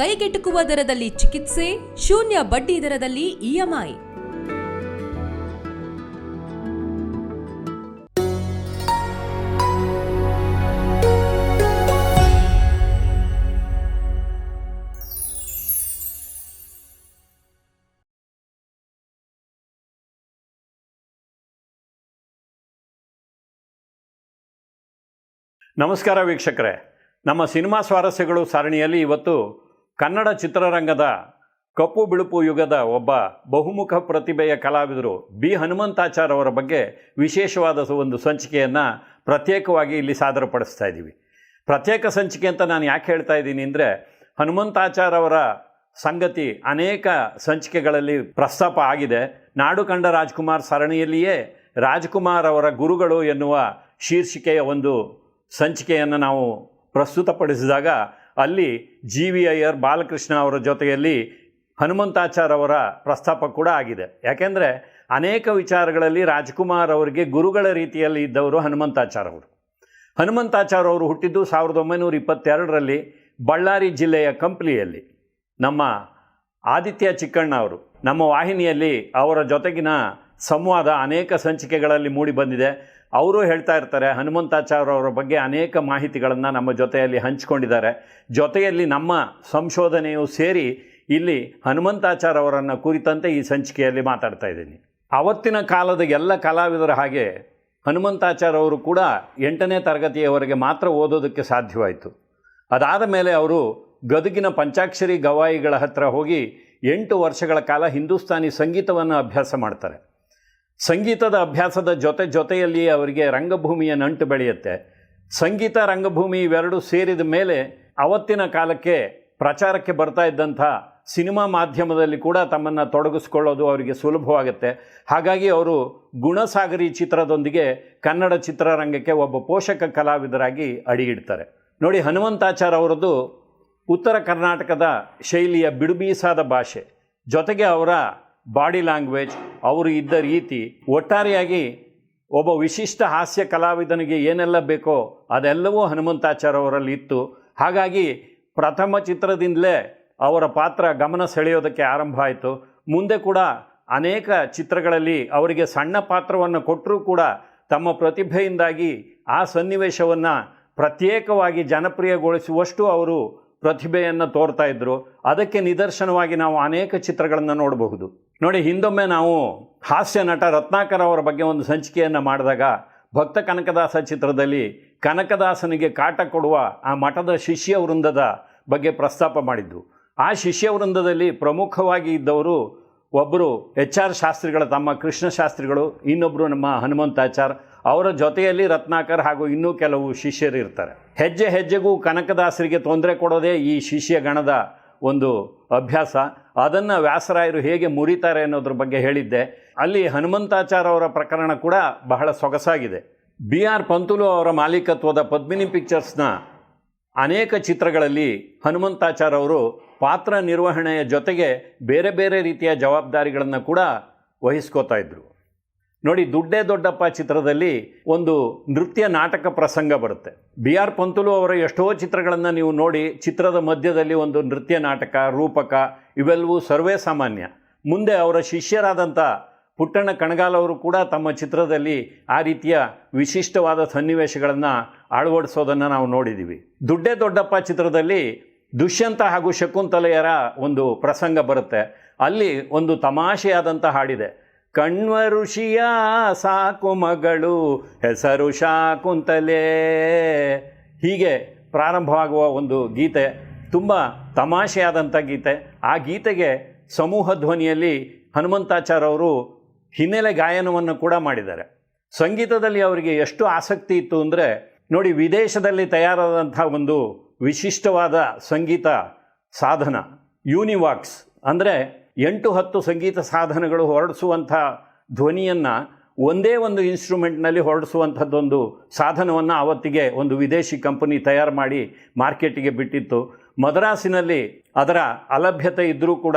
ಕೈಗೆಟುಕುವ ದರದಲ್ಲಿ ಚಿಕಿತ್ಸೆ ಶೂನ್ಯ ಬಡ್ಡಿ ದರದಲ್ಲಿ ಇಎಂಐ ನಮಸ್ಕಾರ ವೀಕ್ಷಕರೇ. ನಮ್ಮ ಸಿನಿಮಾ ಸ್ವಾರಸ್ಯಗಳು ಸರಣಿಯಲ್ಲಿ ಇವತ್ತು ಕನ್ನಡ ಚಿತ್ರರಂಗದ ಕಪ್ಪು ಬಿಳುಪು ಯುಗದ ಒಬ್ಬ ಬಹುಮುಖ ಪ್ರತಿಭೆಯ ಕಲಾವಿದರು ಬಿ. ಹನುಮಂತಾಚಾರ್ ಅವರ ಬಗ್ಗೆ ವಿಶೇಷವಾದ ಒಂದು ಸಂಚಿಕೆಯನ್ನು ಪ್ರತ್ಯೇಕವಾಗಿ ಇಲ್ಲಿ ಸಾದರಪಡಿಸ್ತಾ ಇದ್ದೀವಿ. ಪ್ರತ್ಯೇಕ ಸಂಚಿಕೆ ಅಂತ ನಾನು ಯಾಕೆ ಹೇಳ್ತಾ ಇದ್ದೀನಿ ಅಂದರೆ ಹನುಮಂತಾಚಾರ್ ಅವರ ಸಂಗತಿ ಅನೇಕ ಸಂಚಿಕೆಗಳಲ್ಲಿ ಪ್ರಸ್ತಾಪ ಆಗಿದೆ. ನಾಡು ಕಂಡ ರಾಜ್ಕುಮಾರ್ ಸರಣಿಯಲ್ಲಿಯೇ ರಾಜ್ಕುಮಾರ್ ಅವರ ಗುರುಗಳು ಎನ್ನುವ ಶೀರ್ಷಿಕೆಯ ಒಂದು ಸಂಚಿಕೆಯನ್ನು ನಾವು ಪ್ರಸ್ತುತಪಡಿಸಿದಾಗ ಅಲ್ಲಿ ಜಿ ವಿ ಅಯ್ಯರ್ ಬಾಲಕೃಷ್ಣ ಅವರ ಜೊತೆಯಲ್ಲಿ ಹನುಮಂತಾಚಾರ್ ಅವರ ಪ್ರಸ್ತಾಪ ಕೂಡ ಆಗಿದೆ. ಯಾಕೆಂದರೆ ಅನೇಕ ವಿಚಾರಗಳಲ್ಲಿ ರಾಜ್ಕುಮಾರ್ ಅವರಿಗೆ ಗುರುಗಳ ರೀತಿಯಲ್ಲಿ ಇದ್ದವರು ಹನುಮಂತಾಚಾರ್ ಅವರು. ಹನುಮಂತಾಚಾರ್ ಅವರು ಹುಟ್ಟಿದ್ದು ಸಾವಿರದ ಒಂಬೈನೂರ ಇಪ್ಪತ್ತೆರಡರಲ್ಲಿ ಬಳ್ಳಾರಿ ಜಿಲ್ಲೆಯ ಕಂಪ್ಲಿಯಲ್ಲಿ. ನಮ್ಮ ಆದಿತ್ಯ ಚಿಕ್ಕಣ್ಣ ಅವರು, ನಮ್ಮ ವಾಹಿನಿಯಲ್ಲಿ ಅವರ ಜೊತೆಗಿನ ಸಂವಾದ ಅನೇಕ ಸಂಚಿಕೆಗಳಲ್ಲಿ ಮೂಡಿ ಬಂದಿದೆ. ಅವರು ಹೇಳ್ತಾ ಇರ್ತಾರೆ, ಹನುಮಂತಾಚಾರ್ಯ ಅವರ ಬಗ್ಗೆ ಅನೇಕ ಮಾಹಿತಿಗಳನ್ನು ನಮ್ಮ ಜೊತೆಯಲ್ಲಿ ಹಂಚಿಕೊಂಡಿದ್ದಾರೆ. ಜೊತೆಯಲ್ಲಿ ನಮ್ಮ ಸಂಶೋಧನೆಯು ಸೇರಿ ಇಲ್ಲಿ ಹನುಮಂತಾಚಾರ್ಯ ಅವರನ್ನು ಕುರಿತಂತೆ ಈ ಸಂಚಿಕೆಯಲ್ಲಿ ಮಾತಾಡ್ತಾ ಇದ್ದೀನಿ. ಆವತ್ತಿನ ಕಾಲದ ಎಲ್ಲ ಕಲಾವಿದರ ಹಾಗೆ ಹನುಮಂತಾಚಾರ್ಯ ಅವರು ಕೂಡ ಎಂಟನೇ ತರಗತಿಯವರೆಗೆ ಮಾತ್ರ ಓದೋದಕ್ಕೆ ಸಾಧ್ಯವಾಯಿತು. ಅದಾದ ಮೇಲೆ ಅವರು ಗದುಗಿನ ಪಂಚಾಕ್ಷರಿ ಗವಾಯಿಗಳ ಹತ್ರ ಹೋಗಿ ಎಂಟು ವರ್ಷಗಳ ಕಾಲ ಹಿಂದೂಸ್ತಾನಿ ಸಂಗೀತವನ್ನು ಅಭ್ಯಾಸ ಮಾಡ್ತಾರೆ. ಸಂಗೀತದ ಅಭ್ಯಾಸದ ಜೊತೆ ಜೊತೆಯಲ್ಲಿ ಅವರಿಗೆ ರಂಗಭೂಮಿಯ ನಂಟು ಬೆಳೆಯುತ್ತೆ. ಸಂಗೀತ, ರಂಗಭೂಮಿ ಇವೆರಡೂ ಸೇರಿದ ಮೇಲೆ ಅವತ್ತಿನ ಕಾಲಕ್ಕೆ ಪ್ರಚಾರಕ್ಕೆ ಬರ್ತಾ ಇದ್ದಂಥ ಸಿನಿಮಾ ಮಾಧ್ಯಮದಲ್ಲಿ ಕೂಡ ತಮ್ಮನ್ನು ತೊಡಗಿಸ್ಕೊಳ್ಳೋದು ಅವರಿಗೆ ಸುಲಭವಾಗುತ್ತೆ. ಹಾಗಾಗಿ ಅವರು ಗುಣಸಾಗರಿ ಚಿತ್ರದೊಂದಿಗೆ ಕನ್ನಡ ಚಿತ್ರರಂಗಕ್ಕೆ ಒಬ್ಬ ಪೋಷಕ ಕಲಾವಿದರಾಗಿ ಅಡಿಯಿಡ್ತಾರೆ ನೋಡಿ, ಹನುಮಂತಾಚಾರ್ ಅವರದ್ದು ಉತ್ತರ ಕರ್ನಾಟಕದ ಶೈಲಿಯ ಬಿಡುಬೀಸಾದ ಭಾಷೆ. ಜೊತೆಗೆ ಅವರ ಬಾಡಿ ಲ್ಯಾಂಗ್ವೇಜ್, ಅವರು ಇದ್ದ ರೀತಿ ಒಟ್ಟಾರೆಯಾಗಿ ಒಬ್ಬ ವಿಶಿಷ್ಟ ಹಾಸ್ಯ ಕಲಾವಿದನಿಗೆ ಏನೆಲ್ಲ ಬೇಕೋ ಅದೆಲ್ಲವೂ ಹನುಮಂತಾಚಾರ್ಯ ಅವರಲ್ಲಿ ಇತ್ತು. ಹಾಗಾಗಿ ಪ್ರಥಮ ಚಿತ್ರದಿಂದಲೇ ಅವರ ಪಾತ್ರ ಗಮನ ಸೆಳೆಯೋದಕ್ಕೆ ಆರಂಭ ಆಯಿತು. ಮುಂದೆ ಕೂಡ ಅನೇಕ ಚಿತ್ರಗಳಲ್ಲಿ ಅವರಿಗೆ ಸಣ್ಣ ಪಾತ್ರವನ್ನು ಕೊಟ್ಟರೂ ಕೂಡ ತಮ್ಮ ಪ್ರತಿಭೆಯಿಂದಾಗಿ ಆ ಸನ್ನಿವೇಶವನ್ನು ಪ್ರತ್ಯೇಕವಾಗಿ ಜನಪ್ರಿಯಗೊಳಿಸುವಷ್ಟು ಅವರು ಪ್ರತಿಭೆಯನ್ನು ತೋರ್ತಾ ಇದ್ದರು ಅದಕ್ಕೆ ನಿದರ್ಶನವಾಗಿ ನಾವು ಅನೇಕ ಚಿತ್ರಗಳನ್ನು ನೋಡಬಹುದು. ನೋಡಿ, ಹಿಂದೊಮ್ಮೆ ನಾವು ಹಾಸ್ಯ ನಟ ರತ್ನಾಕರ್ ಅವರ ಬಗ್ಗೆ ಒಂದು ಸಂಚಿಕೆಯನ್ನು ಮಾಡಿದಾಗ ಭಕ್ತ ಕನಕದಾಸ ಚಿತ್ರದಲ್ಲಿ ಕನಕದಾಸನಿಗೆ ಕಾಟ ಕೊಡುವ ಆ ಮಠದ ಶಿಷ್ಯ ವೃಂದದ ಬಗ್ಗೆ ಪ್ರಸ್ತಾಪ ಮಾಡಿದ್ದು. ಆ ಶಿಷ್ಯ ವೃಂದದಲ್ಲಿ ಪ್ರಮುಖವಾಗಿ ಇದ್ದವರು ಒಬ್ಬರು ಎಚ್ ಆರ್ ಶಾಸ್ತ್ರಿಗಳ ತಮ್ಮ ಕೃಷ್ಣ ಶಾಸ್ತ್ರಿಗಳು ಇನ್ನೊಬ್ಬರು ನಮ್ಮ ಹನುಮಂತಾಚಾರ್. ಅವರ ಜೊತೆಯಲ್ಲಿ ರತ್ನಾಕರ್ ಹಾಗೂ ಇನ್ನೂ ಕೆಲವು ಶಿಷ್ಯರು ಇರ್ತಾರೆ. ಹೆಜ್ಜೆ ಹೆಜ್ಜೆಗೂ ಕನಕದಾಸರಿಗೆ ತೊಂದರೆ ಕೊಡೋದೇ ಈ ಶಿಷ್ಯ ಗಣದ ಒಂದು ಅಭ್ಯಾಸ. ಅದನ್ನು ವ್ಯಾಸರಾಯರು ಹೇಗೆ ಮುರಿತಾರೆ ಅನ್ನೋದ್ರ ಬಗ್ಗೆ ಹೇಳಿದ್ದೆ. ಅಲ್ಲಿ ಹನುಮಂತಾಚಾರ ಅವರ ಪ್ರಕರಣ ಕೂಡ ಬಹಳ ಸೊಗಸಾಗಿದೆ. ಬಿ ಆರ್ ಪಂತುಲು ಅವರ ಮಾಲೀಕತ್ವದ ಪದ್ಮಿನಿ ಪಿಕ್ಚರ್ಸ್ನ ಅನೇಕ ಚಿತ್ರಗಳಲ್ಲಿ ಹನುಮಂತಾಚಾರ್ ಅವರು ಪಾತ್ರ ನಿರ್ವಹಣೆಯ ಜೊತೆಗೆ ಬೇರೆ ಬೇರೆ ರೀತಿಯ ಜವಾಬ್ದಾರಿಗಳನ್ನು ಕೂಡ ವಹಿಸ್ಕೋತಾ ಇದ್ದರು ನೋಡಿ ದುಡ್ಡೇ ದೊಡ್ಡಪ್ಪ ಚಿತ್ರದಲ್ಲಿ ಒಂದು ನೃತ್ಯ ನಾಟಕ ಪ್ರಸಂಗ ಬರುತ್ತೆ. ಬಿ ಆರ್ ಪಂತುಲು ಅವರ ಎಷ್ಟೋ ಚಿತ್ರಗಳನ್ನು ನೀವು ನೋಡಿ ಚಿತ್ರದ ಮಧ್ಯದಲ್ಲಿ ಒಂದು ನೃತ್ಯ ನಾಟಕ, ರೂಪಕ, ಇವೆಲ್ಲವೂ ಸರ್ವೇ ಸಾಮಾನ್ಯ. ಮುಂದೆ ಅವರ ಶಿಷ್ಯರಾದಂಥ ಪುಟ್ಟಣ್ಣ ಕಣಗಾಲ್ ಅವರು ಕೂಡ ತಮ್ಮ ಚಿತ್ರದಲ್ಲಿ ಆ ರೀತಿಯ ವಿಶಿಷ್ಟವಾದ ಸನ್ನಿವೇಶಗಳನ್ನು ಅಳವಡಿಸೋದನ್ನು ನಾವು ನೋಡಿದ್ದೀವಿ ದುಡ್ಡೇ ದೊಡ್ಡಪ್ಪ ಚಿತ್ರದಲ್ಲಿ ದುಷ್ಯಂತ ಹಾಗೂ ಶಕುಂತಲೆಯರ ಒಂದು ಪ್ರಸಂಗ ಬರುತ್ತೆ. ಅಲ್ಲಿ ಒಂದು ತಮಾಷೆಯಾದಂಥ ಹಾಡಿದೆ. ಕಣ್ವ ಋಷಿಯ ಸಾಕು ಮಗಳು, ಹೆಸರು ಶಾಕುಂತಲೇ. ಹೀಗೆ ಪ್ರಾರಂಭವಾಗುವ ಒಂದು ಗೀತೆ, ತುಂಬ ತಮಾಷೆಯಾದಂಥ ಗೀತೆ. ಆ ಗೀತೆಗೆ ಸಮೂಹ ಧ್ವನಿಯಲ್ಲಿ ಹನುಮಂತಾಚಾರ್ ಅವರು ಹಿನ್ನೆಲೆ ಗಾಯನವನ್ನು ಕೂಡ ಮಾಡಿದ್ದಾರೆ. ಸಂಗೀತದಲ್ಲಿ ಅವರಿಗೆ ಎಷ್ಟು ಆಸಕ್ತಿ ಇತ್ತು ಅಂದರೆ, ನೋಡಿ, ವಿದೇಶದಲ್ಲಿ ತಯಾರಾದಂಥ ಒಂದು ವಿಶಿಷ್ಟವಾದ ಸಂಗೀತ ಸಾಧನ, ಯೂನಿವಾಕ್ಸ್. ಅಂದರೆ ಎಂಟು ಹತ್ತು ಸಂಗೀತ ಸಾಧನಗಳು ಹೊರಡಿಸುವಂಥ ಧ್ವನಿಯನ್ನು ಒಂದೇ ಒಂದು ಇನ್ಸ್ಟ್ರೂಮೆಂಟ್ನಲ್ಲಿ ಹೊರಡಿಸುವಂಥದ್ದೊಂದು ಸಾಧನವನ್ನು ಆವತ್ತಿಗೆ ಒಂದು ವಿದೇಶಿ ಕಂಪನಿ ತಯಾರು ಮಾಡಿ ಮಾರ್ಕೆಟಿಗೆ ಬಿಟ್ಟಿತ್ತು. ಮದ್ರಾಸಿನಲ್ಲಿ ಅದರ ಅಲಭ್ಯತೆ ಇದ್ದರೂ ಕೂಡ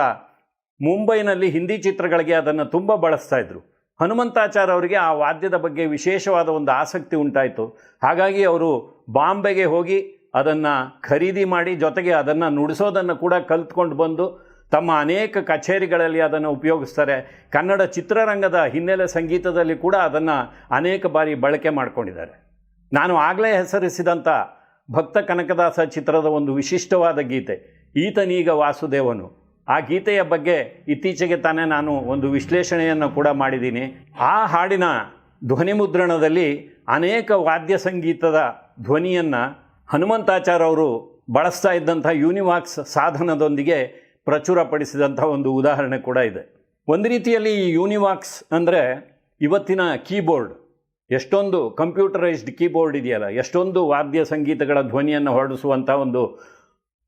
ಮುಂಬೈನಲ್ಲಿ ಹಿಂದಿ ಚಿತ್ರಗಳಿಗೆ ಅದನ್ನು ತುಂಬ ಬಳಸ್ತಾ ಇದ್ದರು ಹನುಮಂತಾಚಾರ್ ಅವರಿಗೆ ಆ ವಾದ್ಯದ ಬಗ್ಗೆ ವಿಶೇಷವಾದ ಒಂದು ಆಸಕ್ತಿ ಉಂಟಾಯಿತು. ಹಾಗಾಗಿ ಅವರು ಬಾಂಬೆಗೆ ಹೋಗಿ ಅದನ್ನು ಖರೀದಿ ಮಾಡಿ ಜೊತೆಗೆ ಅದನ್ನು ನುಡಿಸೋದನ್ನು ಕೂಡ ಕಲ್ತ್ಕೊಂಡು ಬಂದು ತಮ್ಮ ಅನೇಕ ಕಚೇರಿಗಳಲ್ಲಿ ಅದನ್ನು ಉಪಯೋಗಿಸ್ತಾರೆ. ಕನ್ನಡ ಚಿತ್ರರಂಗದ ಹಿನ್ನೆಲೆ ಸಂಗೀತದಲ್ಲಿ ಕೂಡ ಅದನ್ನು ಅನೇಕ ಬಾರಿ ಬಳಕೆ ಮಾಡಿಕೊಂಡಿದ್ದಾರೆ. ನಾನು ಆಗಲೇ ಹೆಸರಿಸಿದಂಥ ಭಕ್ತ ಕನಕದಾಸ ಚಿತ್ರದ ಒಂದು ವಿಶಿಷ್ಟವಾದ ಗೀತೆ, ಈತನೀಗ ವಾಸುದೇವನು. ಆ ಗೀತೆಯ ಬಗ್ಗೆ ಇತ್ತೀಚೆಗೆ ತಾನೇ ನಾನು ಒಂದು ವಿಶ್ಲೇಷಣೆಯನ್ನು ಕೂಡ ಮಾಡಿದ್ದೀನಿ. ಆ ಹಾಡಿನ ಧ್ವನಿ ಮುದ್ರಣದಲ್ಲಿ ಅನೇಕ ವಾದ್ಯ ಸಂಗೀತದ ಧ್ವನಿಯನ್ನು ಹನುಮಂತಾಚಾರ್ ಅವರು ಬಳಸ್ತಾ ಇದ್ದಂಥ ಯೂನಿವಾಕ್ಸ್ ಸಾಧನದೊಂದಿಗೆ ಪ್ರಚುರಪಡಿಸಿದಂಥ ಒಂದು ಉದಾಹರಣೆ ಕೂಡ ಇದೆ. ಒಂದು ರೀತಿಯಲ್ಲಿ ಈ ಯೂನಿವಾಕ್ಸ್ ಅಂದರೆ ಇವತ್ತಿನ ಕೀಬೋರ್ಡ್, ಎಷ್ಟೊಂದು ಕಂಪ್ಯೂಟರೈಸ್ಡ್ ಕೀಬೋರ್ಡ್ ಇದೆಯಲ್ಲ, ಎಷ್ಟೊಂದು ವಾದ್ಯ ಸಂಗೀತಗಳ ಧ್ವನಿಯನ್ನು ಹೊರಡಿಸುವಂಥ ಒಂದು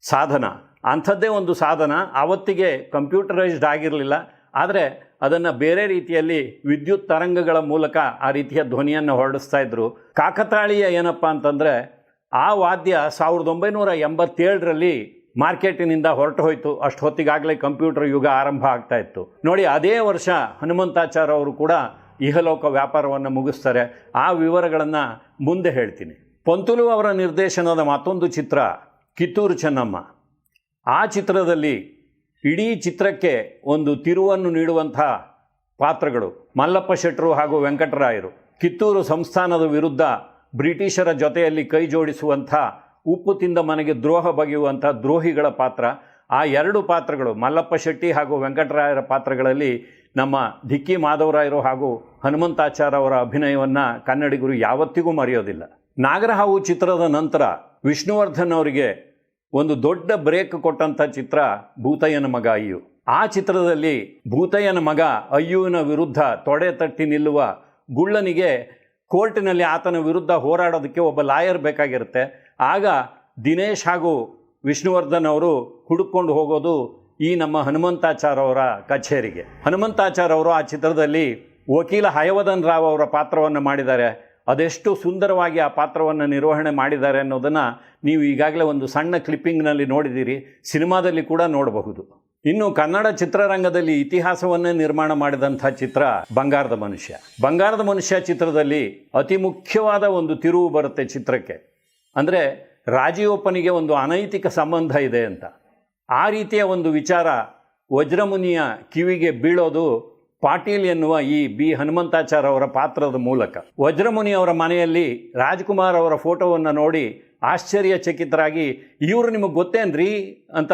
ಸಾಧನ. ಅಂಥದ್ದೇ ಒಂದು ಸಾಧನ ಆವತ್ತಿಗೆ ಕಂಪ್ಯೂಟರೈಸ್ಡ್ ಆಗಿರಲಿಲ್ಲ, ಆದರೆ ಅದನ್ನು ಬೇರೆ ರೀತಿಯಲ್ಲಿ ವಿದ್ಯುತ್ ತರಂಗಗಳ ಮೂಲಕ ಆ ರೀತಿಯ ಧ್ವನಿಯನ್ನು ಹೊರಡಿಸ್ತಾ ಇದ್ದರು ಕಾಕತಾಳೀಯ ಏನಪ್ಪ ಅಂತಂದರೆ, ಆ ವಾದ್ಯ ಸಾವಿರದ ಒಂಬೈನೂರ ಎಂಬತ್ತೇಳರಲ್ಲಿ ಮಾರ್ಕೆಟಿನಿಂದ ಹೊರಟು ಹೋಯಿತು. ಅಷ್ಟು ಹೊತ್ತಿಗಾಗಲೇ ಕಂಪ್ಯೂಟರ್ ಯುಗ ಆರಂಭ ಆಗ್ತಾ ಇತ್ತು. ನೋಡಿ, ಅದೇ ವರ್ಷ ಹನುಮಂತಾಚಾರ್ಯ ಅವರು ಕೂಡ ಇಹಲೋಕ ವ್ಯಾಪಾರವನ್ನು ಮುಗಿಸ್ತಾರೆ. ಆ ವಿವರಗಳನ್ನು ಮುಂದೆ ಹೇಳ್ತೀನಿ. ಪಂತುಲು ಅವರ ನಿರ್ದೇಶನದ ಮತ್ತೊಂದು ಚಿತ್ರ, ಕಿತ್ತೂರು ಚೆನ್ನಮ್ಮ. ಆ ಚಿತ್ರದಲ್ಲಿ ಇಡೀ ಚಿತ್ರಕ್ಕೆ ಒಂದು ತಿರುವನ್ನು ನೀಡುವಂಥ ಪಾತ್ರಗಳು. ಮಲ್ಲಪ್ಪ ಶೆಟ್ಟರು ಹಾಗೂ ವೆಂಕಟರಾಯರು. ಕಿತ್ತೂರು ಸಂಸ್ಥಾನದ ವಿರುದ್ಧ ಬ್ರಿಟಿಷರ ಜೊತೆಯಲ್ಲಿ ಕೈ ಜೋಡಿಸುವಂಥ ಉಪ್ಪು ತಿಂದ ಮನೆಗೆ ದ್ರೋಹ ಬಗೆಯುವಂಥ ದ್ರೋಹಿಗಳ ಪಾತ್ರ, ಆ ಎರಡು ಪಾತ್ರಗಳು, ಮಲ್ಲಪ್ಪ ಶೆಟ್ಟಿ ಹಾಗೂ ವೆಂಕಟರಾಯರ ಪಾತ್ರಗಳಲ್ಲಿ ನಮ್ಮ ಧಿಕ್ಕಿ ಮಾಧವರಾಯರು ಹಾಗೂ ಹನುಮಂತಾಚಾರ್ಯ ಅವರ ಅಭಿನಯವನ್ನು ಕನ್ನಡಿಗರು ಯಾವತ್ತಿಗೂ ಮರೆಯೋದಿಲ್ಲ. ನಾಗರಹಾವು ಚಿತ್ರದ ನಂತರ ವಿಷ್ಣುವರ್ಧನ್ ಅವರಿಗೆ ಒಂದು ದೊಡ್ಡ ಬ್ರೇಕ್ ಕೊಟ್ಟಂಥ ಚಿತ್ರ ಭೂತಯ್ಯನ ಮಗ ಅಯ್ಯು. ಆ ಚಿತ್ರದಲ್ಲಿ ಭೂತಯ್ಯನ ಮಗ ಅಯ್ಯುವಿನ ವಿರುದ್ಧ ತೊಡೆ ತಟ್ಟಿ ನಿಲ್ಲುವ ಗುಳ್ಳನಿಗೆ ಕೋರ್ಟಿನಲ್ಲಿ ಆತನ ವಿರುದ್ಧ ಹೋರಾಡೋದಕ್ಕೆ ಒಬ್ಬ ಲಾಯರ್ ಬೇಕಾಗಿರುತ್ತೆ. ಆಗ ದಿನೇಶ್ ಹಾಗೂ ವಿಷ್ಣುವರ್ಧನ್ ಅವರು ಹುಡುಕೊಂಡು ಹೋಗೋದು ಈ ನಮ್ಮ ಹನುಮಂತಾಚಾರ್ ಅವರ ಕಚೇರಿಗೆ. ಹನುಮಂತಾಚಾರ್ ಅವರು ಆ ಚಿತ್ರದಲ್ಲಿ ವಕೀಲ ಹಯವದನ್ ರಾವ್ ಅವರ ಪಾತ್ರವನ್ನು ಮಾಡಿದ್ದಾರೆ. ಅದೆಷ್ಟು ಸುಂದರವಾಗಿ ಆ ಪಾತ್ರವನ್ನು ನಿರ್ವಹಣೆ ಮಾಡಿದ್ದಾರೆ ಅನ್ನೋದನ್ನು ನೀವು ಈಗಾಗಲೇ ಒಂದು ಸಣ್ಣ ಕ್ಲಿಪ್ಪಿಂಗ್ನಲ್ಲಿ ನೋಡಿದ್ದೀರಿ. ಸಿನಿಮಾದಲ್ಲಿ ಕೂಡ ನೋಡಬಹುದು. ಇನ್ನು ಕನ್ನಡ ಚಿತ್ರರಂಗದಲ್ಲಿ ಇತಿಹಾಸವನ್ನೇ ನಿರ್ಮಾಣ ಮಾಡಿದಂಥ ಚಿತ್ರ ಬಂಗಾರದ ಮನುಷ್ಯ. ಬಂಗಾರದ ಮನುಷ್ಯ ಚಿತ್ರದಲ್ಲಿ ಅತಿ ಮುಖ್ಯವಾದ ಒಂದು ತಿರುವು ಬರುತ್ತೆ ಚಿತ್ರಕ್ಕೆ. ಅಂದರೆ ರಾಜೀವಪ್ಪನಿಗೆ ಒಂದು ಅನೈತಿಕ ಸಂಬಂಧ ಇದೆ ಅಂತ. ಆ ರೀತಿಯ ಒಂದು ವಿಚಾರ ವಜ್ರಮುನಿಯ ಕಿವಿಗೆ ಬೀಳೋದು ಪಾಟೀಲ್ ಎನ್ನುವ ಈ ಬಿ ಹನುಮಂತಾಚಾರ್ ಅವರ ಪಾತ್ರದ ಮೂಲಕ. ವಜ್ರಮುನಿ ಅವರ ಮನೆಯಲ್ಲಿ ರಾಜ್ಕುಮಾರ್ ಅವರ ಫೋಟೋವನ್ನು ನೋಡಿ ಆಶ್ಚರ್ಯಚಕಿತರಾಗಿ, ಇವರು ನಿಮಗೆ ಗೊತ್ತೇನ್ರಿ? ಅಂತ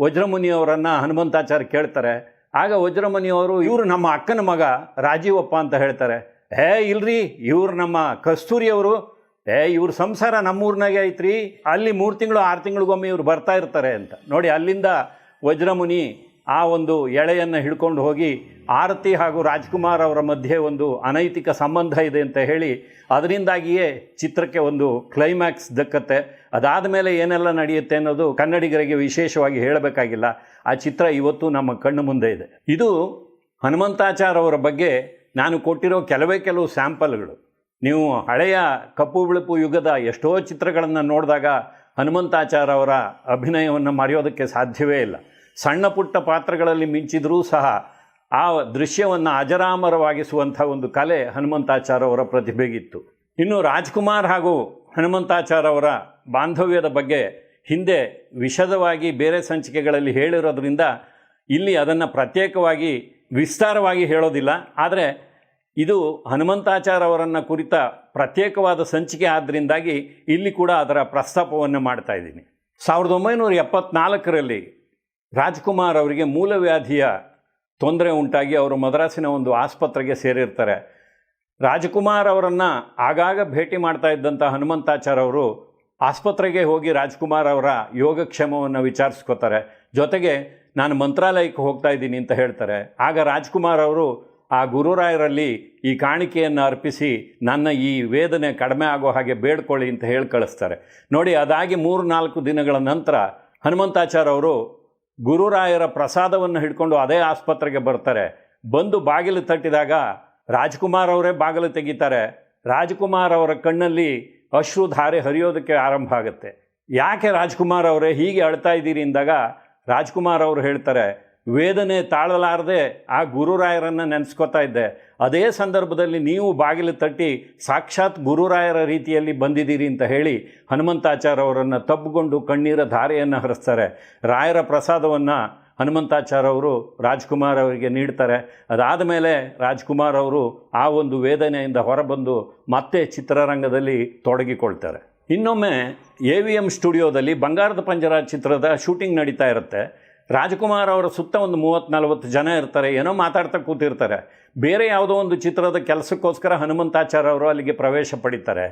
ವಜ್ರಮುನಿಯವರನ್ನು ಹನುಮಂತಾಚಾರ್ಯ ಕೇಳ್ತಾರೆ. ಆಗ ವಜ್ರಮುನಿಯವರು ಇವರು ನಮ್ಮ ಅಕ್ಕನ ಮಗ ರಾಜೀವಪ್ಪ ಅಂತ ಹೇಳ್ತಾರೆ. ಹೇ, ಇಲ್ರಿ, ಇವರು ನಮ್ಮ ಕಸ್ತೂರಿ ಅವರು ಏ, ಇವ್ರ ಸಂಸಾರ ನಮ್ಮೂರ್ನಾಗೆ ಐತ್ರಿ. ಅಲ್ಲಿ ಮೂರು ತಿಂಗಳು, ಆರು ತಿಂಗಳಿಗೊಮ್ಮೆ ಇವ್ರು ಬರ್ತಾ ಇರ್ತಾರೆ ಅಂತ. ನೋಡಿ, ಅಲ್ಲಿಂದ ವಜ್ರಮುನಿ ಆ ಒಂದು ಎಳೆಯನ್ನು ಹಿಡ್ಕೊಂಡು ಹೋಗಿ ಆರತಿ ಹಾಗೂ ರಾಜ್ಕುಮಾರ್ ಅವರ ಮಧ್ಯೆ ಒಂದು ಅನೈತಿಕ ಸಂಬಂಧ ಇದೆ ಅಂತ ಹೇಳಿ ಅದರಿಂದಾಗಿಯೇ ಚಿತ್ರಕ್ಕೆ ಒಂದು ಕ್ಲೈಮ್ಯಾಕ್ಸ್ ದಕ್ಕತ್ತೆ. ಅದಾದ ಮೇಲೆ ಏನೆಲ್ಲ ನಡೆಯುತ್ತೆ ಅನ್ನೋದು ಕನ್ನಡಿಗರಿಗೆ ವಿಶೇಷವಾಗಿ ಹೇಳಬೇಕಾಗಿಲ್ಲ. ಆ ಚಿತ್ರ ಇವತ್ತು ನಮ್ಮ ಕಣ್ಣು ಮುಂದೆ ಇದೆ. ಇದು ಹನುಮಂತಾಚಾರ್ ಅವರ ಬಗ್ಗೆ ನಾನು ಕೊಟ್ಟಿರೋ ಕೆಲವೇ ಕೆಲವು ಸ್ಯಾಂಪಲ್ಗಳು ನೀವು ಹಳೆಯ ಕಪ್ಪು ಬಿಳುಪು ಯುಗದ ಎಷ್ಟೋ ಚಿತ್ರಗಳನ್ನು ನೋಡಿದಾಗ ಹನುಮಂತಾಚಾರ್ ಅವರ ಅಭಿನಯವನ್ನು ಮರೆಯೋದಕ್ಕೆ ಸಾಧ್ಯವೇ ಇಲ್ಲ. ಸಣ್ಣ ಪುಟ್ಟ ಪಾತ್ರಗಳಲ್ಲಿ ಮಿಂಚಿದರೂ ಸಹ ಆ ದೃಶ್ಯವನ್ನು ಅಜರಾಮರವಾಗಿಸುವಂಥ ಒಂದು ಕಲೆ ಹನುಮಂತಾಚಾರ್ ಅವರ ಪ್ರತಿಭೆಗಿತ್ತು. ಇನ್ನು ರಾಜ್ಕುಮಾರ್ ಹಾಗೂ ಹನುಮಂತಾಚಾರ ಅವರ ಬಾಂಧವ್ಯದ ಬಗ್ಗೆ ಹಿಂದೆ ವಿಶದವಾಗಿ ಬೇರೆ ಸಂಚಿಕೆಗಳಲ್ಲಿ ಹೇಳಿರೋದ್ರಿಂದ ಇಲ್ಲಿ ಅದನ್ನು ಪ್ರತ್ಯೇಕವಾಗಿ ವಿಸ್ತಾರವಾಗಿ ಹೇಳೋದಿಲ್ಲ. ಆದರೆ ಇದು ಹನುಮಂತಾಚಾರ್ ಅವರನ್ನು ಕುರಿತ ಪ್ರತ್ಯೇಕವಾದ ಸಂಚಿಕೆ ಆದ್ದರಿಂದಾಗಿ ಇಲ್ಲಿ ಕೂಡ ಅದರ ಪ್ರಸ್ತಾಪವನ್ನು ಮಾಡ್ತಾ ಇದ್ದೀನಿ. ಸಾವಿರದ ಒಂಬೈನೂರ ಎಪ್ಪತ್ನಾಲ್ಕರಲ್ಲಿ ರಾಜ್ಕುಮಾರ್ ಅವರಿಗೆ ಮೂಲವ್ಯಾಧಿಯ ತೊಂದರೆ ಉಂಟಾಗಿ ಅವರು ಮದ್ರಾಸಿನ ಒಂದು ಆಸ್ಪತ್ರೆಗೆ ಸೇರಿರ್ತಾರೆ. ರಾಜ್ಕುಮಾರ್ ಅವರನ್ನು ಆಗಾಗ ಭೇಟಿ ಮಾಡ್ತಾ ಇದ್ದಂಥ ಹನುಮಂತಾಚಾರ್ ಅವರು ಆಸ್ಪತ್ರೆಗೆ ಹೋಗಿ ರಾಜ್ಕುಮಾರ್ ಅವರ ಯೋಗಕ್ಷೇಮವನ್ನು ವಿಚಾರಿಸ್ಕೋತಾರೆ. ಜೊತೆಗೆ ನಾನು ಮಂತ್ರಾಲಯಕ್ಕೆ ಹೋಗ್ತಾ ಇದ್ದೀನಿ ಅಂತ ಹೇಳ್ತಾರೆ. ಆಗ ರಾಜ್ಕುಮಾರ್ ಅವರು ಆ ಗುರುರಾಯರಲ್ಲಿ ಈ ಕಾಣಿಕೆಯನ್ನು ಅರ್ಪಿಸಿ ನನ್ನ ಈ ವೇದನೆ ಕಡಿಮೆ ಆಗೋ ಹಾಗೆ ಬೇಡ್ಕೊಳ್ಳಿ ಅಂತ ಹೇಳಿ ಕಳಿಸ್ತಾರೆ. ನೋಡಿ, ಅದಾಗಿ ಮೂರು ನಾಲ್ಕು ದಿನಗಳ ನಂತರ ಹನುಮಂತಾಚಾರ್ಯ ಅವರು ಗುರುರಾಯರ ಪ್ರಸಾದವನ್ನು ಹಿಡ್ಕೊಂಡು ಅದೇ ಆಸ್ಪತ್ರೆಗೆ ಬರ್ತಾರೆ. ಬಂದು ಬಾಗಿಲು ತಟ್ಟಿದಾಗ ರಾಜ್ಕುಮಾರ್ ಅವರೇ ಬಾಗಿಲು ತೆಗಿತಾರೆ. ರಾಜ್ಕುಮಾರ್ ಅವರ ಕಣ್ಣಲ್ಲಿ ಅಶ್ರು ಧಾರೆ ಹರಿಯೋದಕ್ಕೆ ಆರಂಭ ಆಗುತ್ತೆ. ಯಾಕೆ ರಾಜ್ಕುಮಾರ್ ಅವರೇ ಹೀಗೆ ಅಳ್ತಾ ಇದ್ದೀರಿ ಅಂದಾಗ ರಾಜ್ಕುಮಾರ್ ಅವರು ಹೇಳ್ತಾರೆ ವೇದನೆ ತಾಳಲಾರದೆ ಆ ಗುರುರಾಯರನ್ನು ನೆನೆಸ್ಕೊತಾ ಇದ್ದೆ. ಅದೇ ಸಂದರ್ಭದಲ್ಲಿ ನೀವು ಬಾಗಿಲು ತಟ್ಟಿ ಸಾಕ್ಷಾತ್ ಗುರುರಾಯರ ರೀತಿಯಲ್ಲಿ ಬಂದಿದ್ದೀರಿ ಅಂತ ಹೇಳಿ ಹನುಮಂತಾಚಾರ್ಯ ಅವರನ್ನು ತಬ್ಬಿಕೊಂಡು ಕಣ್ಣೀರ ಧಾರೆಯನ್ನು ಹರಿಸ್ತಾರೆ. ರಾಯರ ಪ್ರಸಾದವನ್ನು ಹನುಮಂತಾಚಾರ್ಯ ಅವರು ರಾಜ್ಕುಮಾರ್ ಅವರಿಗೆ ನೀಡ್ತಾರೆ. ಅದಾದ ಮೇಲೆ ರಾಜ್ಕುಮಾರ್ ಅವರು ಆ ಒಂದು ವೇದನೆಯಿಂದ ಹೊರಬಂದು ಮತ್ತೆ ಚಿತ್ರರಂಗದಲ್ಲಿ ತೊಡಗಿಕೊಳ್ತಾರೆ. ಇನ್ನೊಮ್ಮೆ ಎ ವಿ ಎಂ ಸ್ಟುಡಿಯೋದಲ್ಲಿ ಬಂಗಾರದ ಪಂಜರ ಚಿತ್ರದ ಶೂಟಿಂಗ್ ನಡೀತಾ ಇರುತ್ತೆ. ರಾಜ್ಕುಮಾರ್ ಅವರ ಸುತ್ತ ಒಂದು ಮೂವತ್ತು ನಲವತ್ತು ಜನ ಇರ್ತಾರೆ, ಏನೋ ಮಾತಾಡ್ತಾ ಕೂತಿರ್ತಾರೆ. ಬೇರೆ ಯಾವುದೋ ಒಂದು ಚಿತ್ರದ ಕೆಲಸಕ್ಕೋಸ್ಕರ ಹನುಮಂತಾಚಾರ್ಯ ಅವರು ಅಲ್ಲಿಗೆ ಪ್ರವೇಶ ಪಡಿತಾರೆ.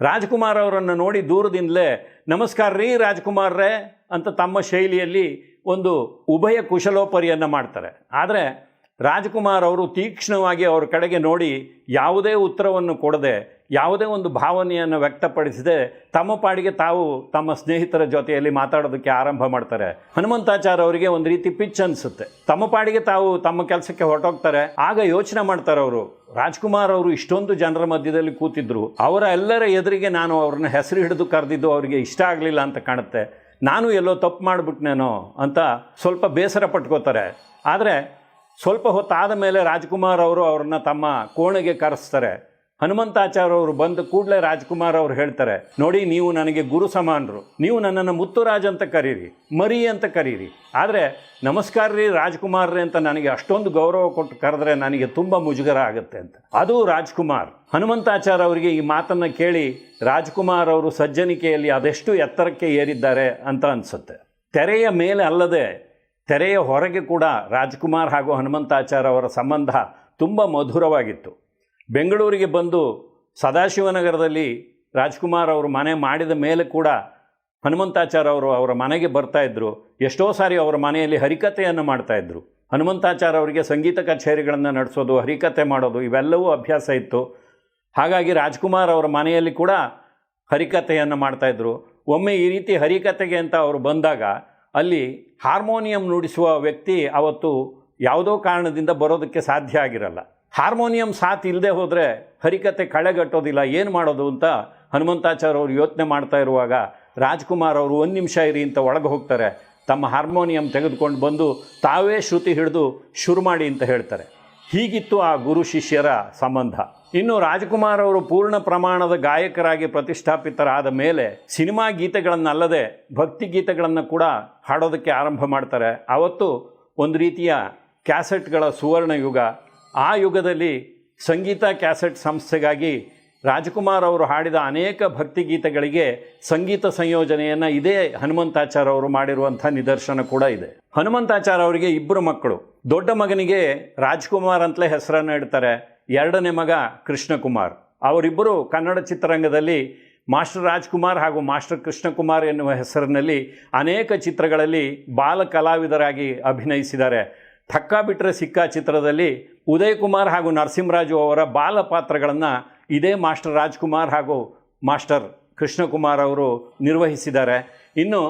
ರಾಜ್ಕುಮಾರ್ ಅವರನ್ನು ನೋಡಿ ದೂರದಿಂದಲೇ, ನಮಸ್ಕಾರ ರೀ ರಾಜ್ಕುಮಾರ್ರೇ ಅಂತ ತಮ್ಮ ಶೈಲಿಯಲ್ಲಿ ಒಂದು ಉಭಯ ಕುಶಲೋಪರಿಯನ್ನು ಮಾಡ್ತಾರೆ. ಆದರೆ ರಾಜ್ಕುಮಾರ್ ಅವರು ತೀಕ್ಷ್ಣವಾಗಿ ಅವರ ಕಡೆಗೆ ನೋಡಿ ಯಾವುದೇ ಉತ್ತರವನ್ನು ಕೊಡದೆ, ಯಾವುದೇ ಒಂದು ಭಾವನೆಯನ್ನು ವ್ಯಕ್ತಪಡಿಸದೆ ತಮ್ಮ ಪಾಡಿಗೆ ತಾವು ತಮ್ಮ ಸ್ನೇಹಿತರ ಜೊತೆಯಲ್ಲಿ ಮಾತಾಡೋದಕ್ಕೆ ಆರಂಭ ಮಾಡ್ತಾರೆ. ಹನುಮಂತಾಚಾರ್ಯ ಅವರಿಗೆ ಒಂದು ರೀತಿ ಪಿಚ್ ಅನಿಸುತ್ತೆ. ತಮ್ಮ ಪಾಡಿಗೆ ತಾವು ತಮ್ಮ ಕೆಲಸಕ್ಕೆ ಹೊರಟೋಗ್ತಾರೆ. ಆಗ ಯೋಚನೆ ಮಾಡ್ತಾರೆ ಅವರು. ರಾಜ್ಕುಮಾರ್ ಅವರು ಇಷ್ಟೊಂದು ಜನರ ಮಧ್ಯದಲ್ಲಿ ಕೂತಿದ್ರು. ಅವರ ಎಲ್ಲರ ಎದುರಿಗೆ ನಾನು ಅವ್ರನ್ನ ಹೆಸರು ಹಿಡಿದು ಕರೆದಿದ್ದು ಅವರಿಗೆ ಇಷ್ಟ ಆಗಲಿಲ್ಲ ಅಂತ ಕಾಣುತ್ತೆ. ನಾನು ಎಲ್ಲೋ ತಪ್ಪು ಮಾಡಿಬಿಟ್ನೇನೋ ಅಂತ ಸ್ವಲ್ಪ ಬೇಸರ ಪಟ್ಕೋತಾರೆ. ಆದರೆ ಸ್ವಲ್ಪ ಹೊತ್ತಾದ ಮೇಲೆ ರಾಜ್ಕುಮಾರ್ ಅವರು ಅವ್ರನ್ನ ತಮ್ಮ ಕೋಣೆಗೆ ಕರೆಸ್ತಾರೆ. ಹನುಮಂತಾಚಾರ್ಯ ಅವರು ಬಂದು ಕೂಡಲೇ ರಾಜ್ಕುಮಾರ್ ಅವರು ಹೇಳ್ತಾರೆ, ನೋಡಿ, ನೀವು ನನಗೆ ಗುರು ಸಮಾನರು. ನೀವು ನನ್ನನ್ನು ಮುತ್ತುರಾಜ್ ಅಂತ ಕರೀರಿ, ಮರಿ ಅಂತ ಕರೀರಿ. ಆದರೆ ನಮಸ್ಕಾರ ರೀ ರಾಜ್ಕುಮಾರ್ರಿ ಅಂತ ನನಗೆ ಅಷ್ಟೊಂದು ಗೌರವ ಕೊಟ್ಟು ಕರೆದ್ರೆ ನನಗೆ ತುಂಬ ಮುಜುಗರ ಆಗುತ್ತೆ ಅಂತ. ಅದು ರಾಜ್ಕುಮಾರ್. ಹನುಮಂತಾಚಾರ್ಯ ಅವರಿಗೆ ಈ ಮಾತನ್ನು ಕೇಳಿ ರಾಜ್ಕುಮಾರ್ ಅವರು ಸಜ್ಜನಿಕೆಯಲ್ಲಿ ಅದೆಷ್ಟು ಎತ್ತರಕ್ಕೆ ಏರಿದ್ದಾರೆ ಅಂತ ಅನಿಸುತ್ತೆ. ತೆರೆಯ ಮೇಲೆ ಅಲ್ಲದೆ ತೆರೆಯ ಹೊರಗೆ ಕೂಡ ರಾಜ್ಕುಮಾರ್ ಹಾಗೂ ಹನುಮಂತಾಚಾರ್ ಅವರ ಸಂಬಂಧ ತುಂಬ ಮಧುರವಾಗಿತ್ತು. ಬೆಂಗಳೂರಿಗೆ ಬಂದು ಸದಾಶಿವನಗರದಲ್ಲಿ ರಾಜ್ಕುಮಾರ್ ಅವರು ಮನೆ ಮಾಡಿದ ಮೇಲೆ ಕೂಡ ಹನುಮಂತಾಚಾರ್ ಅವರು ಅವರ ಮನೆಗೆ ಬರ್ತಾಯಿದ್ರು ಎಷ್ಟೋ ಸಾರಿ ಅವರ ಮನೆಯಲ್ಲಿ ಹರಿಕತೆಯನ್ನು ಮಾಡ್ತಾಯಿದ್ರು ಹನುಮಂತಾಚಾರ್ಯ ಅವರಿಗೆ ಸಂಗೀತ ಕಚೇರಿಗಳನ್ನು ನಡೆಸೋದು ಹರಿಕತೆ ಮಾಡೋದು, ಇವೆಲ್ಲವೂ ಅಭ್ಯಾಸ ಇತ್ತು. ಹಾಗಾಗಿ ರಾಜ್ಕುಮಾರ್ ಅವರ ಮನೆಯಲ್ಲಿ ಕೂಡ ಹರಿಕತೆಯನ್ನು ಮಾಡ್ತಾಯಿದ್ರು ಒಮ್ಮೆ ಈ ರೀತಿ ಹರಿಕತೆಗೆ ಅಂತ ಅವರು ಬಂದಾಗ ಅಲ್ಲಿ ಹಾರ್ಮೋನಿಯಂ ನುಡಿಸುವ ವ್ಯಕ್ತಿ ಅವತ್ತು ಯಾವುದೋ ಕಾರಣದಿಂದ ಬರೋದಕ್ಕೆ ಸಾಧ್ಯ ಆಗಿರಲ್ಲ. ಹಾರ್ಮೋನಿಯಂ ಸಾಥ್ ಇಲ್ಲದೆ ಹೋದರೆ ಹರಿಕತೆ ಕಳೆಗಟ್ಟೋದಿಲ್ಲ, ಏನು ಮಾಡೋದು ಅಂತ ಹನುಮಂತಾಚಾರ್ಯ ಅವರು ಯೋಚನೆ ಮಾಡ್ತಾ ಇರುವಾಗ ರಾಜ್ಕುಮಾರ್ ಅವರು ಒಂದು ನಿಮಿಷ ಇರಿ ಅಂತ ಒಳಗೆ ಹೋಗ್ತಾರೆ. ತಮ್ಮ ಹಾರ್ಮೋನಿಯಂ ತೆಗೆದುಕೊಂಡು ಬಂದು ತಾವೇ ಶ್ರುತಿ ಹಿಡಿದು ಶುರು ಮಾಡಿ ಅಂತ ಹೇಳ್ತಾರೆ. ಹೀಗಿತ್ತು ಆ ಗುರು ಶಿಷ್ಯರ ಸಂಬಂಧ. ಇನ್ನು ರಾಜ್ಕುಮಾರ್ ಅವರು ಪೂರ್ಣ ಪ್ರಮಾಣದ ಗಾಯಕರಾಗಿ ಪ್ರತಿಷ್ಠಾಪಿತರಾದ ಮೇಲೆ ಸಿನಿಮಾ ಗೀತೆಗಳನ್ನಲ್ಲದೆ ಭಕ್ತಿ ಗೀತೆಗಳನ್ನು ಕೂಡ ಹಾಡೋದಕ್ಕೆ ಆರಂಭ ಮಾಡ್ತಾರೆ. ಆವತ್ತು ಒಂದು ರೀತಿಯ ಕ್ಯಾಸೆಟ್ಗಳ ಸುವರ್ಣ ಯುಗ. ಆ ಯುಗದಲ್ಲಿ ಸಂಗೀತ ಕ್ಯಾಸೆಟ್ ಸಂಸ್ಥೆಗಾಗಿ ರಾಜ್ಕುಮಾರ್ ಅವರು ಹಾಡಿದ ಅನೇಕ ಭಕ್ತಿ ಗೀತೆಗಳಿಗೆ ಸಂಗೀತ ಸಂಯೋಜನೆಯನ್ನು ಇದೇ ಹನುಮಂತಾಚಾರ್ ಅವರು ಮಾಡಿರುವಂಥ ನಿದರ್ಶನ ಕೂಡ ಇದೆ. ಹನುಮಂತಾಚಾರ್ ಅವರಿಗೆ ಇಬ್ಬರು ಮಕ್ಕಳು. ದೊಡ್ಡ ಮಗನಿಗೆ ರಾಜ್ಕುಮಾರ್ ಅಂತಲೇ ಹೆಸರನ್ನು ಇಡ್ತಾರೆ. ಎರಡನೇ ಮಗ ಕೃಷ್ಣಕುಮಾರ್. ಅವರಿಬ್ಬರು ಕನ್ನಡ ಚಿತ್ರರಂಗದಲ್ಲಿ ಮಾಸ್ಟರ್ ರಾಜ್ಕುಮಾರ್ ಹಾಗೂ ಮಾಸ್ಟರ್ ಕೃಷ್ಣಕುಮಾರ್ ಎನ್ನುವ ಹೆಸರಿನಲ್ಲಿ ಅನೇಕ ಚಿತ್ರಗಳಲ್ಲಿ ಬಾಲ ಕಲಾವಿದರಾಗಿ ಅಭಿನಯಿಸಿದ್ದಾರೆ. ಥಕ್ಕ ಬಿಟ್ಟರೆ ಸಿಕ್ಕ ಚಿತ್ರದಲ್ಲಿ ಉದಯ್ ಕುಮಾರ್ ಹಾಗೂ ನರಸಿಂಹರಾಜು ಅವರ ಬಾಲ ಪಾತ್ರಗಳನ್ನು ಇದೇ ಮಾಸ್ಟರ್ ರಾಜ್ಕುಮಾರ್ ಹಾಗೂ ಮಾಸ್ಟರ್ ಕೃಷ್ಣಕುಮಾರ್ ಅವರು ನಿರ್ವಹಿಸಿದ್ದಾರೆ. ಇನ್ನು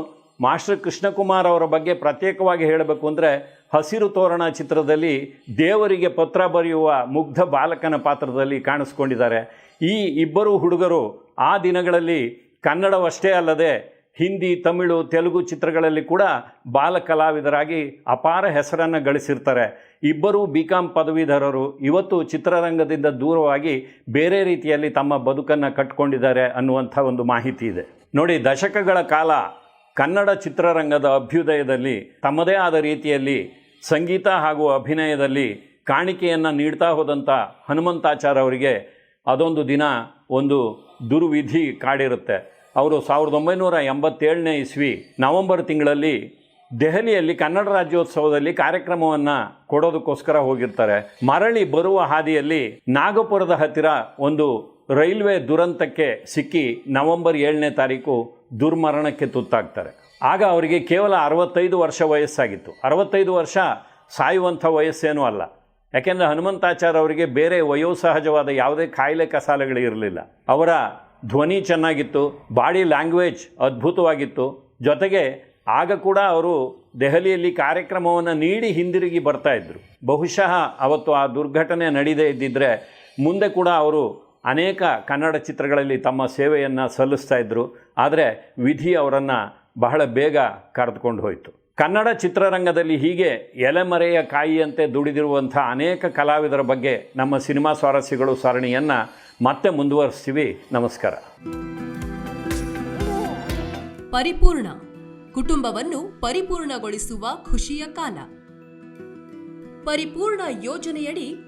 ಮಾಸ್ಟರ್ ಕೃಷ್ಣಕುಮಾರ್ ಅವರ ಬಗ್ಗೆ ಪ್ರತ್ಯೇಕವಾಗಿ ಹೇಳಬೇಕು ಅಂದರೆ ಹಸಿರು ತೋರಣ ಚಿತ್ರದಲ್ಲಿ ದೇವರಿಗೆ ಪತ್ರ ಬರೆಯುವ ಮುಗ್ಧ ಬಾಲಕನ ಪಾತ್ರದಲ್ಲಿ ಕಾಣಿಸ್ಕೊಂಡಿದ್ದಾರೆ. ಈ ಇಬ್ಬರು ಹುಡುಗರು ಆ ದಿನಗಳಲ್ಲಿ ಕನ್ನಡವಷ್ಟೇ ಅಲ್ಲದೆ ಹಿಂದಿ, ತಮಿಳು, ತೆಲುಗು ಚಿತ್ರಗಳಲ್ಲಿ ಕೂಡ ಬಾಲ ಕಲಾವಿದರಾಗಿ ಅಪಾರ ಹೆಸರನ್ನು ಗಳಿಸಿರ್ತಾರೆ. ಇಬ್ಬರೂ ಬಿ ಕಾಮ್ ಪದವೀಧರರು. ಇವತ್ತು ಚಿತ್ರರಂಗದಿಂದ ದೂರವಾಗಿ ಬೇರೆ ರೀತಿಯಲ್ಲಿ ತಮ್ಮ ಬದುಕನ್ನು ಕಟ್ಕೊಂಡಿದ್ದಾರೆ ಅನ್ನುವಂಥ ಒಂದು ಮಾಹಿತಿ ಇದೆ. ನೋಡಿ, ದಶಕಗಳ ಕಾಲ ಕನ್ನಡ ಚಿತ್ರರಂಗದ ಅಭ್ಯುದಯದಲ್ಲಿ, ತಮ್ಮದೇ ಆದ ರೀತಿಯಲ್ಲಿ ಸಂಗೀತ ಹಾಗೂ ಅಭಿನಯದಲ್ಲಿ ಕಾಣಿಕೆಯನ್ನು ನೀಡ್ತಾ ಹೋದಂಥ ಹನುಮಂತಾಚಾರ್ ಅವರಿಗೆ ಅದೊಂದು ದಿನ ಒಂದು ದುರ್ವಿಧಿ ಕಾಡಿರುತ್ತೆ. ಅವರು ಸಾವಿರದ ಒಂಬೈನೂರ ಎಂಬತ್ತೇಳನೇ ಇಸ್ವಿ ನವೆಂಬರ್ ತಿಂಗಳಲ್ಲಿ ದೆಹಲಿಯಲ್ಲಿ ಕನ್ನಡ ರಾಜ್ಯೋತ್ಸವದಲ್ಲಿ ಕಾರ್ಯಕ್ರಮವನ್ನು ಕೊಡೋದಕ್ಕೋಸ್ಕರ ಹೋಗಿರ್ತಾರೆ. ಮರಳಿ ಬರುವ ಹಾದಿಯಲ್ಲಿ ನಾಗಪುರದ ಹತ್ತಿರ ಒಂದು ರೈಲ್ವೆ ದುರಂತಕ್ಕೆ ಸಿಕ್ಕಿ ನವೆಂಬರ್ ಏಳನೇ ತಾರೀಕು ದುರ್ಮರಣಕ್ಕೆ ತುತ್ತಾಗ್ತಾರೆ. ಆಗ ಅವರಿಗೆ ಕೇವಲ ಅರವತ್ತೈದು ವರ್ಷ ವಯಸ್ಸಾಗಿತ್ತು. ಅರವತ್ತೈದು ವರ್ಷ ಸಾಯುವಂಥ ವಯಸ್ಸೇನೂ ಅಲ್ಲ. ಯಾಕೆಂದರೆ ಹನುಮಂತಾಚಾರ್ಯ ಅವರಿಗೆ ಬೇರೆ ವಯೋಸಹಜವಾದ ಯಾವುದೇ ಕಾಯಿಲೆ ಕಸಾಲೆಗಳು ಇರಲಿಲ್ಲ. ಅವರ ಧ್ವನಿ ಚೆನ್ನಾಗಿತ್ತು, ಬಾಡಿ ಲ್ಯಾಂಗ್ವೇಜ್ ಅದ್ಭುತವಾಗಿತ್ತು. ಜೊತೆಗೆ ಆಗ ಕೂಡ ಅವರು ದೆಹಲಿಯಲ್ಲಿ ಕಾರ್ಯಕ್ರಮವನ್ನು ನೀಡಿ ಹಿಂದಿರುಗಿ ಬರ್ತಾ ಇದ್ದರು ಬಹುಶಃ ಅವತ್ತು ಆ ದುರ್ಘಟನೆ ನಡೀದೇ ಇದ್ದಿದ್ದರೆ ಮುಂದೆ ಕೂಡ ಅವರು ಅನೇಕ ಕನ್ನಡ ಚಿತ್ರಗಳಲ್ಲಿ ತಮ್ಮ ಸೇವೆಯನ್ನು ಸಲ್ಲಿಸ್ತಾ ಇದ್ದರು ಆದರೆ ವಿಧಿ ಅವರನ್ನು ಬಹಳ ಬೇಗ ಕರೆದುಕೊಂಡು ಹೋಯಿತು. ಕನ್ನಡ ಚಿತ್ರರಂಗದಲ್ಲಿ ಹೀಗೆ ಎಲೆಮರೆಯ ಕಾಯಿಯಂತೆ ದುಡಿದಿರುವಂಥ ಅನೇಕ ಕಲಾವಿದರ ಬಗ್ಗೆ ನಮ್ಮ ಸಿನಿಮಾ ಸ್ವಾರಸ್ಯಗಳು ಸರಣಿಯನ್ನು ಮತ್ತೆ ಮುಂದುವರಿಸ್ತೀವಿ. ನಮಸ್ಕಾರ. ಪರಿಪೂರ್ಣ. ಕುಟುಂಬವನ್ನು ಪರಿಪೂರ್ಣಗೊಳಿಸುವ ಖುಷಿಯ ಕಾಲ. ಪರಿಪೂರ್ಣ ಯೋಜನೆಯಡಿ